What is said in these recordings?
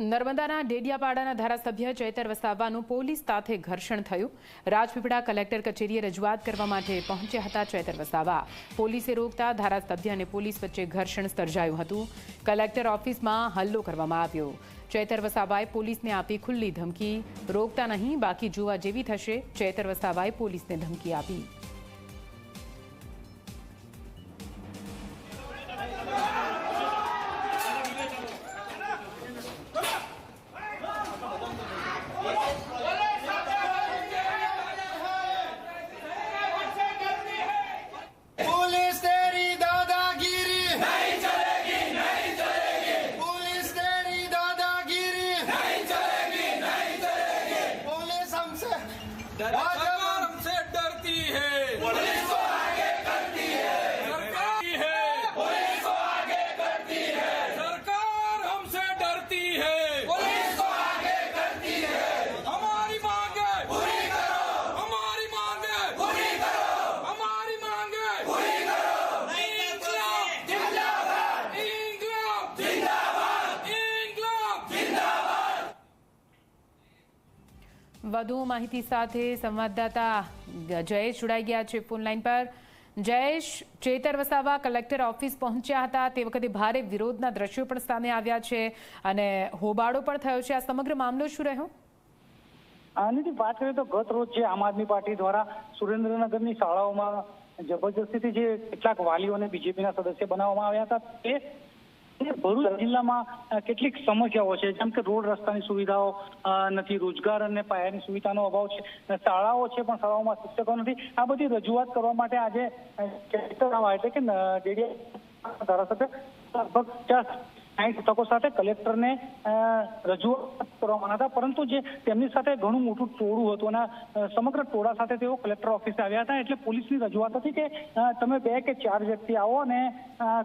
નર્મદાના ડેડિયાપાડાના ધારાસભ્ય ચૈતર વસાવાનું પોલીસ સાથે ઘર્ષણ થયું. રાજપીપળા કલેક્ટર કચેરીએ રજૂઆત કરવા માટે પહોંચ્યા હતા ચૈતર વસાવા. પોલીસે રોકતા ધારાસભ્ય અને પોલીસ વચ્ચે ઘર્ષણ સર્જાયું હતું. કલેક્ટર ઓફિસમાં હલ્લો કરવામાં આવ્યો. ચૈતર વસાવાએ પોલીસને આપી ખુલ્લી ધમકી. રોકતા નહીં, બાકી જોવા જેવી થશે, ચૈતર વસાવાએ પોલીસને ધમકી આપી. What? વધુ માહિતી સાથે સંવાદદાતા જયેશ જોડાઈ ગયા છે ફોનલાઈન પર. જયેશ, ચેતર વસાવા કલેક્ટર ઓફિસ પહોંચ્યા હતા. તે વખતે ભારે વિરોધના દ્રશ્યો પણ સામે આવ્યા છે અને હોબાળો પણ થયો છે. આ સમગ્ર મામલો શું રહ્યો? આની વાત કરીએ તો ગત રોજ જે આમ આદમી પાર્ટી દ્વારા સુરેન્દ્રનગરની શાળાઓમાં જબરજસ્તીથી જે કેટલાક વાલીઓને બીજેપીના સદસ્ય બનાવવામાં આવ્યા હતા, તે ભરૂચ જિલ્લામાં કેટલીક સમસ્યાઓ છે. જેમ કે રોડ રસ્તાની સુવિધાઓ નથી, રોજગાર અને પાયાની સુવિધાનો અભાવ છે. શાળાઓ છે પણ શાળાઓમાં શિક્ષકો નથી. આ બધી રજૂઆત કરવા માટે આજે એટલે કે ધારાસભ્ય લગભગ પચાસ સાઠ તકો સાથે કલેક્ટરને રજૂઆત કરવામાં હતા પરંતુ જે તેમની સાથે ઘણું મોટું ટોળું હતું અને સમગ્ર ટોળા સાથે તેઓ કલેક્ટર ઓફિસે આવ્યા હતા, એટલે પોલીસની રજૂઆત હતી કે તમે બે કે ચાર વ્યક્તિ આવો અને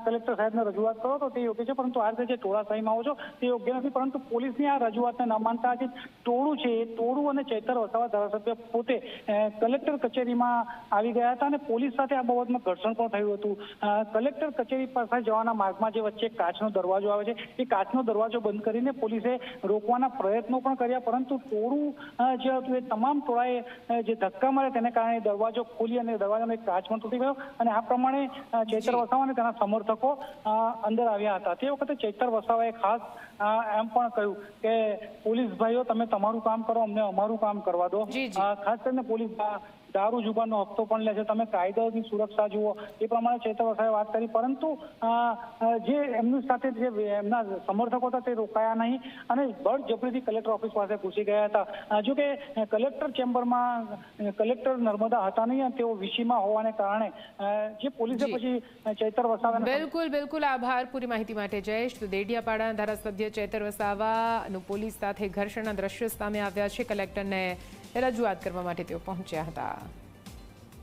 કલેક્ટર સાહેબને રજૂઆત કરો, તો તે યોગ્ય છે, પરંતુ આ રીતે જે ટોળા સાહીમાં આવો છો, તે યોગ્ય નથી, પરંતુ પોલીસની આ રજૂઆતને ન માનતા જે ટોળું છે, એ ટોળું અને ચૈતર વસાવા ધારાસભ્ય પોતે કલેક્ટર કચેરીમાં આવી ગયા હતા અને પોલીસ સાથે આ બાબતમાં ઘર્ષણ પણ થયું હતું. કલેક્ટર કચેરી પાસે જવાના માર્ગમાં જે વચ્ચે કાચનો દરવાજો આવે છે એ કાચનો દરવાજો બંધ કરીને પોલીસે રોકવાના પ્રયત્નો પણ કર્યા પરંતુ ટોળું જે હતું એ તમામ ટોળાએ જે ધક્કા મારે તેને કારણે દરવાજો ખોલી અને દરવાજાનો એક કાચ પણ તૂટી ગયો અને આ પ્રમાણે ચેતર વસાવા અને તેના સમર્થકો અંદર આવ્યા હતા. તે વખતે ચૈતર વસાવાએ ખાસ એમ પણ કહ્યું કે પોલીસ ભાઈઓ તમે તમારું કામ કરો અમને અમારું કામ કરવા દો. ખાસ કરીને પોલીસ દારૂ જુબાનનો હપ્તો પણ લે છે. તમે કાયદાની સુરક્ષા જુઓ. એ પ્રમાણે ચેતર વસાવે વાત કરી. પરંતુ જે એમની સાથે જે એમના સમર્થકો હતા તે રોકાયા નહીં. અને બળજબરીથી કલેક્ટર ઓફિસ પાસે ઘૂસી ગયા હતા. જો કે કલેક્ટર ચેમ્બરમાં કલેક્ટર નર્મદા હતા નહીં અને તેઓ વીસીમાં હોવાને કારણે જે પોલીસે પછી ચેતર વસાવાને બિલકુલ બિલકુલ. આભાર પૂરી માહિતી માટે જયેશ. તો દેડિયાપાડાના ધારાસભ્ય ચેતર વસાવાનું પોલીસ સાથે ઘર્ષણના દ્રશ્યો સામે આવ્યા છે. કલેક્ટરને રજૂઆત કરવા માટે તેઓ પહોંચ્યા હતા.